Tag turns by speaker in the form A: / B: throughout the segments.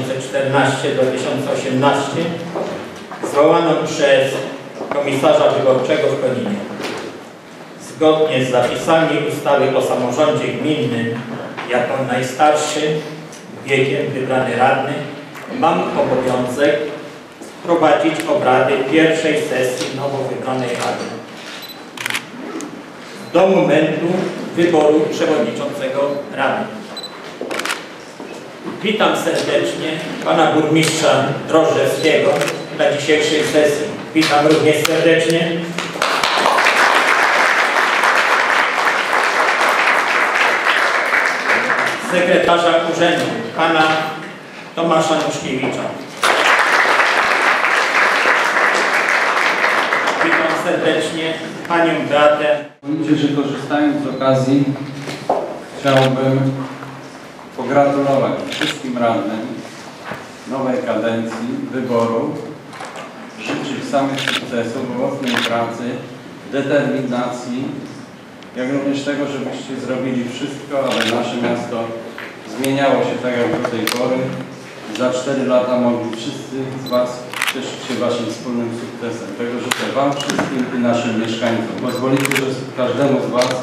A: 2014-2018 zwołaną przez komisarza wyborczego w Koninie. Zgodnie z zapisami ustawy o samorządzie gminnym, jako najstarszy wiekiem wybrany radny, mam obowiązek prowadzić obrady pierwszej sesji nowo wybranej rady. Do momentu wyboru przewodniczącego rady. Witam serdecznie pana burmistrza Drożdżewskiego na dzisiejszej sesji. Witam również serdecznie sekretarza urzędu pana Tomasza Nuszkiewicza. Witam serdecznie panią Beatę
B: Pozwólcie, że korzystając z okazji chciałbym pogratulować wszystkim radnym nowej kadencji, wyboru, życzyć samych sukcesów, owocnej pracy, determinacji, jak również tego, żebyście zrobili wszystko, aby nasze miasto zmieniało się tak jak do tej pory. Za 4 lata mogli wszyscy z Was cieszyć się Waszym wspólnym sukcesem. Tego życzę Wam wszystkim i naszym mieszkańcom. Pozwolicie, że każdemu z Was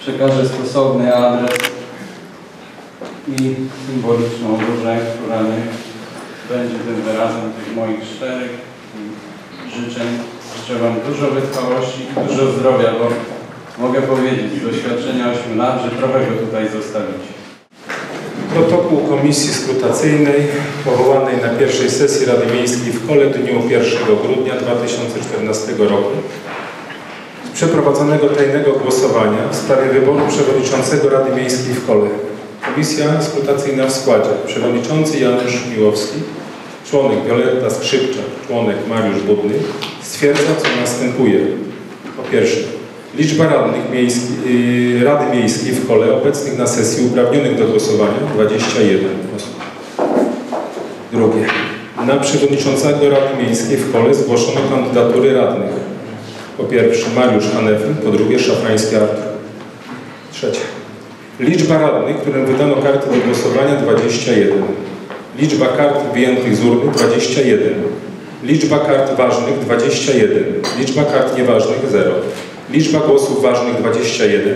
B: przekażę stosowny adres i symboliczną różę, która będzie tym wyrazem tych moich szczerych życzeń. Życzę Wam dużo wytrwałości i dużo zdrowia, bo mogę powiedzieć z doświadczenia 8 lat, że trochę go tutaj zostawicie.
C: Protokół Komisji Skrutacyjnej powołanej na pierwszej sesji Rady Miejskiej w Kole dniu 1 grudnia 2014 roku z przeprowadzonego tajnego głosowania w sprawie wyboru przewodniczącego Rady Miejskiej w Kole. Komisja skrutacyjna w składzie przewodniczący Janusz Miłowski, członek Wioletta Skrzypczak, członek Mariusz Budny stwierdza co następuje. Po pierwsze, Liczba radnych miejski, yy, Rady Miejskiej w Kole obecnych na sesji uprawnionych do głosowania 21 osób. Drugie. Na przewodniczącego Rady Miejskiej w Kole zgłoszono kandydatury radnych. Po pierwsze Mariusz Hanefel, po drugie Szafrański Artur. Trzecie. Liczba radnych, którym wydano karty do głosowania 21. Liczba kart wyjętych z urny 21. Liczba kart ważnych 21. Liczba kart nieważnych 0. Liczba głosów ważnych 21.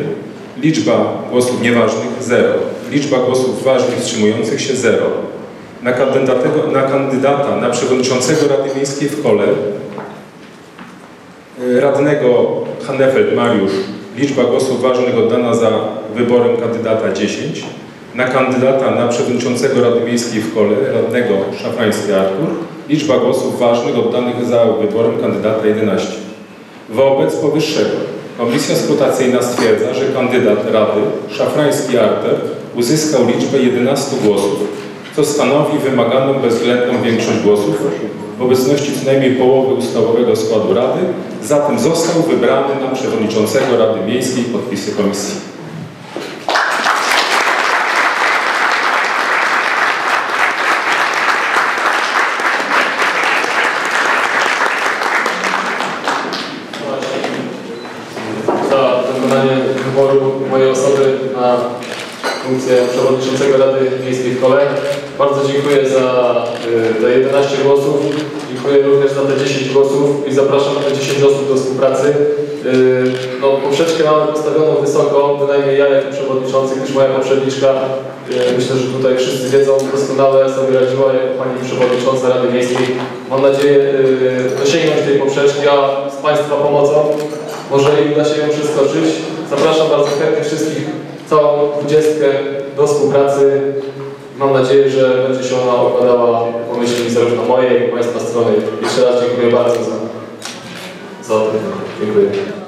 C: Liczba głosów nieważnych 0. Liczba głosów ważnych wstrzymujących się 0. Na, na kandydata na przewodniczącego Rady Miejskiej w Kole y, radnego Hannefeld Mariusz liczba głosów ważnych oddana za wyborem kandydata 10. Na kandydata na przewodniczącego Rady Miejskiej w Kole radnego Szafański Artur liczba głosów ważnych oddanych za wyborem kandydata 11. Wobec powyższego Komisja Skrutacyjna stwierdza, że kandydat Rady Szafrański Arter uzyskał liczbę 11 głosów, co stanowi wymaganą bezwzględną większość głosów w obecności co najmniej połowy ustawowego składu Rady, zatem został wybrany na przewodniczącego Rady Miejskiej podpisy komisji.
D: za dokonanie wyboru mojej osoby na funkcję przewodniczącego Rady Miejskiej w Kole. Bardzo dziękuję za y, te 11 głosów. Dziękuję również za te 10 głosów i zapraszam te 10 osób do współpracy. Y, No, poprzeczkę mamy postawioną wysoko, bynajmniej ja jako przewodniczący, gdyż moja poprzedniczka, y, myślę, że tutaj wszyscy wiedzą, doskonale sobie radziła jako pani przewodnicząca Rady Miejskiej. Mam nadzieję y, dosięgnąć tej poprzeczki, a z Państwa pomocą może i uda się ją przeskoczyć. Zapraszam bardzo chętnie wszystkich, całą dwudziestkę do współpracy. Mam nadzieję, że będzie się ona okładała po myśli zarówno mojej, jak i Państwa strony. Jeszcze raz dziękuję bardzo za, za to. Dziękuję.